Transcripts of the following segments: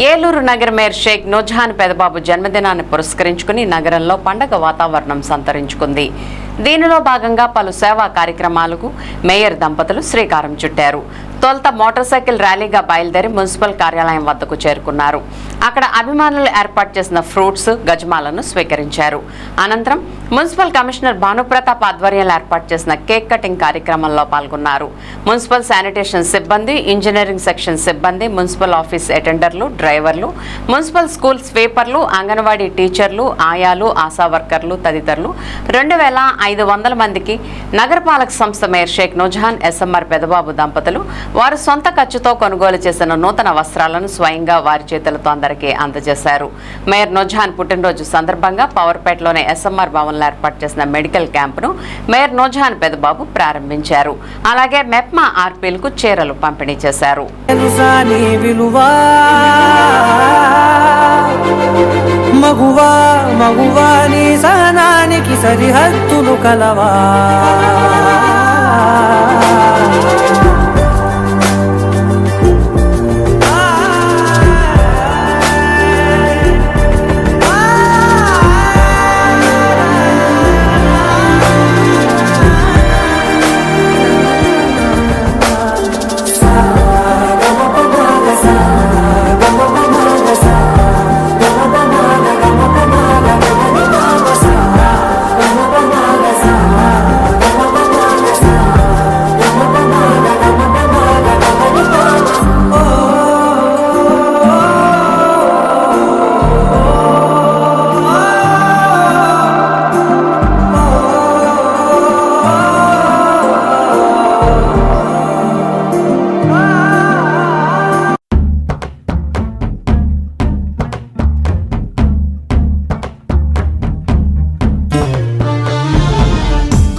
ఏలూరు నగర మేయర్ షేక్ నూజహాన్ పెదబాబు జన్మదినాన్ని పురస్కరించుకుని నగరంలో పండగ వాతావరణం సంతరించుకుంది. దీనిలో భాగంగా పలు సేవా కార్యక్రమాలకు మేయర్ దంపతులు శ్రీకారం చుట్టారు. తొలుత మోటార్ సైకిల్ ర్యాలీగా బయలుదేరి మున్సిపల్ కార్యాలయం వద్దకు చేరుకున్నారు. అక్కడ అభిమానులు ఏర్పాటు చేసిన ఫ్రూట్స్ గజమాలను స్వీకరించారు. అనంతరం మున్సిపల్ కమిషనర్ భానుప్రతాప్ ఆధ్వర్యంలో ఏర్పాటు చేసిన కేక్ కటింగ్ కార్యక్రమంలో పాల్గొన్నారు. మున్సిపల్ శానిటేషన్ సిబ్బంది ఇంజనీరింగ్ సెక్షన్ సిబ్బంది మున్సిపల్ ఆఫీస్ అటెండర్లు డ్రైవర్లు మున్సిపల్ స్కూల్ స్వీపర్లు అంగన్వాడీ టీచర్లు ఆయాలు ఆశా వర్కర్లు తదితరులు. రెండు వేల ఐదు వందల మందికి నగరపాలక సంస్థ mayor Shaik Noorjahan S M R Pedababu దంపతులు వారు సొంత ఖర్చుతో కొనుగోలు చేసిన నూతన వస్త్రాలను స్వయంగా వారి చేతులతో వారికి అందజేశారు. మేయర్ నోజాన్ పుట్టినరోజు సందర్భంగా పవర్పేటలోని ఎస్ఎంఆర్ భవన్లో ఏర్పాటు చేసిన మెడికల్ క్యాంపును మేయర్ నోజాన్ పెదబాబు ప్రారంభించారు. అలాగే మెప్మా ఆర్పీలకు చీరలు పంపిణీ చేశారు. నీ మగువా మగువా నీ సహనానికి సరిహద్దులు కలవా?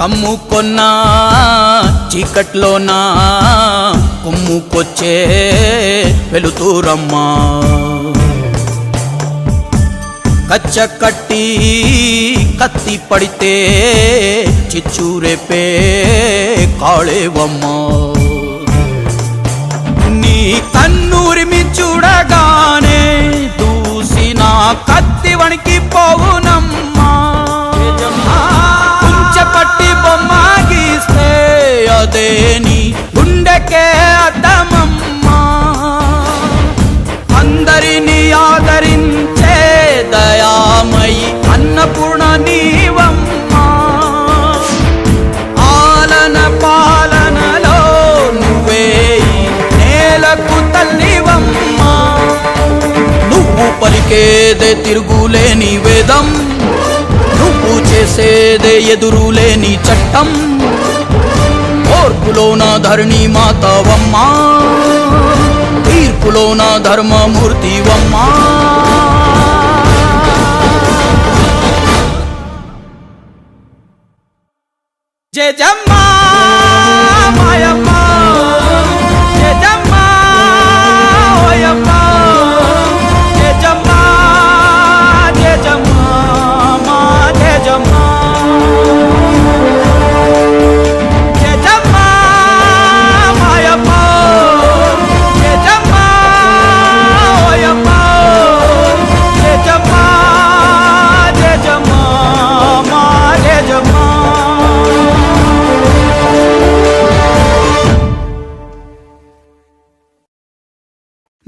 కమ్ముకొన్నా చీకట్లోనా కుమ్ముకొచ్చే వెలుతూరమ్మా. కచ్చ కట్టి కత్తి పడితే చిచ్చురేపే కాళేవమ్మా నీ కన్నూరిమి చూడగా నువ్వు పలికేదే తిరుగులేని వేదం. నువ్వు చేసేదే ఎదురులేని చట్టం. ఓర్పులోన ధరణి మాతవమ్మా. తీర్పులోన ధర్మమూర్తివమ్మా. జయ మాయమ్మ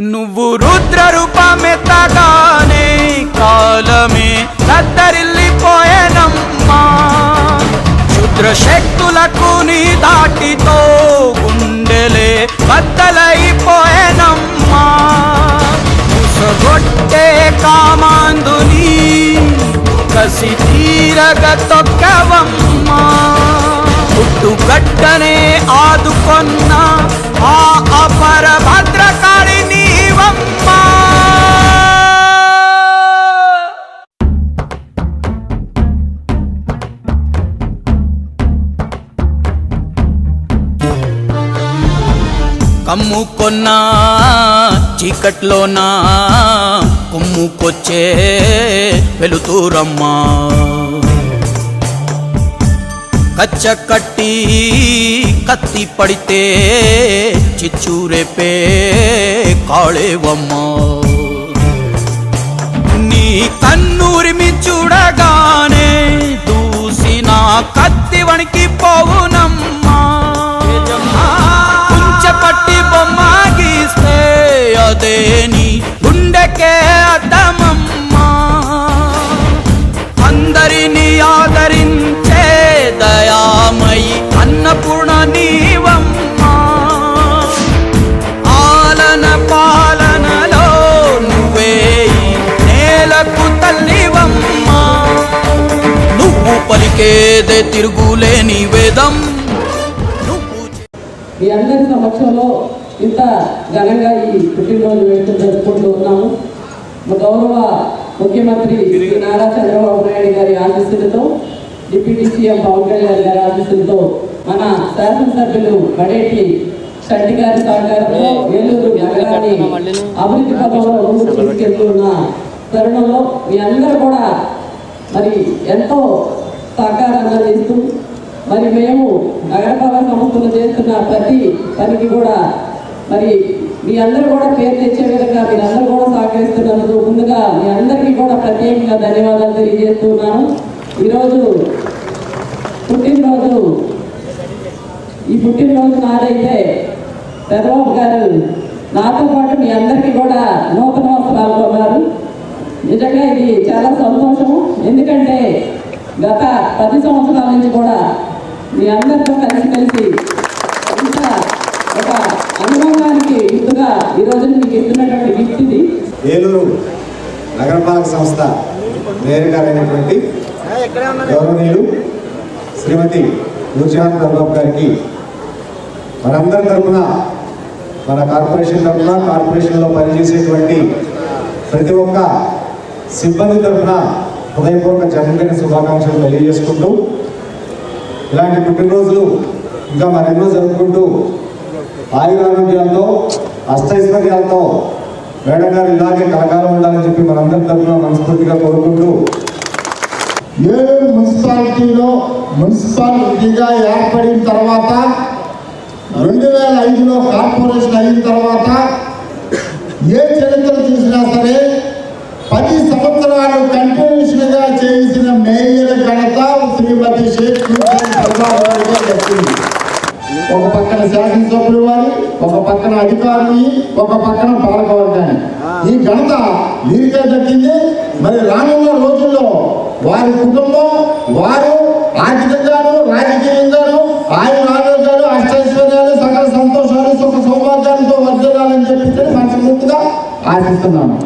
నువ్వు రుద్ర రూపమెత్తగానే కాలమే దద్దరిల్లిపోయేనమ్మా క్షుద్ర శక్తులకు నీ దాటితో గుండెలే బద్దలైపోయేనమ్మా. కుసగొట్టే కామాందుని కసి తీరగ తొక్కవమ్మా. పుట్టుగట్టనే ఆదుకొన్న ఆ అపర భద్రకాళి నీవమ్మా కమ్ముకొన్నా చీకట్లోనా? కుమ్ముకొచ్చే వెలుతురమ్మా. కచ్చ కట్టి కత్తి పడితే చిచ్చూరేపే కాళేవమ్మా కన్నూరిమి అన్నపూర్ణ నీవమ్మా ఆలన పాలనలో నువ్వే నేలకు తల్లివమ్మా. నువ్వు పలికేదే తిరుగులేని వేదం. నువ్వు మీ అందరి సమక్షంలో ఇంత ఘనంగా ఈ పుట్టినరోజు వేడుకలు జరుపుకుంటూ ఉన్నాము. మా గౌరవ ముఖ్యమంత్రి శ్రీ నారా చంద్రబాబు నాయుడు గారి ఆశీస్సులతో డిప్యూటీ సీఎం పవన్ కళ్యాణ్ గారి ఆశీస్సులతో మన శాసనసభ్యులు బడేటి షడ్డి గారి సహకారంలో ఏలూరు నగరాన్ని అభివృద్ధి పథంలో ముందుకు తీసుకెళ్తున్న తరుణంలో మీ అందరూ కూడా మరి ఎంతో సహకారాన్ని అందిస్తూ మరి మేము నగరపాలక సంస్థలు చేస్తున్న ప్రతి పనికి కూడా మరి మీ అందరూ కూడా పేరు తెచ్చే విధంగా మీరందరూ కూడా సహకరిస్తున్నందుకు ముందుగా మీ అందరికీ కూడా ప్రత్యేకంగా ధన్యవాదాలు తెలియజేస్తున్నాను ఈరోజు పుట్టినరోజు ఈ పుట్టినరోజు నాదైతే పెదబాబు గారు నాతో పాటు మీ అందరికీ కూడా నూతన వస్త్రాలు కొన్నారు. నిజంగా ఇది చాలా సంతోషం ఎందుకంటే గత పది సంవత్సరాల నుంచి కూడా మీ అందరితో కలిసి కలిసి ఇంత ఒక అనుభవానికి గుర్తుగా ఈరోజు మీకు ఇస్తున్నటువంటి గిఫ్ట్ ఇది. ఏలూరు నగరపాలక సంస్థ మేయర్ గౌరవనీయులు శ్రీమతి నూర్జహాన్ దర్బాబు గారికి మనందరి తరఫున మన కార్పొరేషన్ తరఫున కార్పొరేషన్లో పనిచేసేటువంటి ప్రతి ఒక్క సిబ్బంది తరఫున హృదయపూర్వక జన్మదిన శుభాకాంక్షలు తెలియజేసుకుంటూ ఇలాంటి పుట్టినరోజులు ఇంకా మరెన్నో జరుపుకుంటూ ఆయురారోగ్యాలతో అష్టైశ్వర్యాలతో మేడం గారు ఇలాగే కలకాలం ఉండాలని చెప్పి మనందరి తరఫున మనస్ఫూర్తిగా కోరుకుంటూ ఏ మున్సిపాలిటీలో మున్సిపాలిటీగా ఏర్పడిన తర్వాత వేల ఐదులో కార్పొరేషన్ అయిన తర్వాత ఏ చరిత్ర చూసినా సరే పది సంవత్సరాలు కంటిన్యూషన్గా చేసిన మేయర్ ఘనత శ్రీమతి షేక్ ఒక పక్కన శాసనసభ్యులు వారి ఒక పక్కన అధికారులు ఒక పక్కన పాలకవర్గాన్ని. ఈ ఘనత వీరికే దక్కింది. మరి రానున్న రోజుల్లో వారి కుటుంబం వారు ఆర్థికంగాను సకల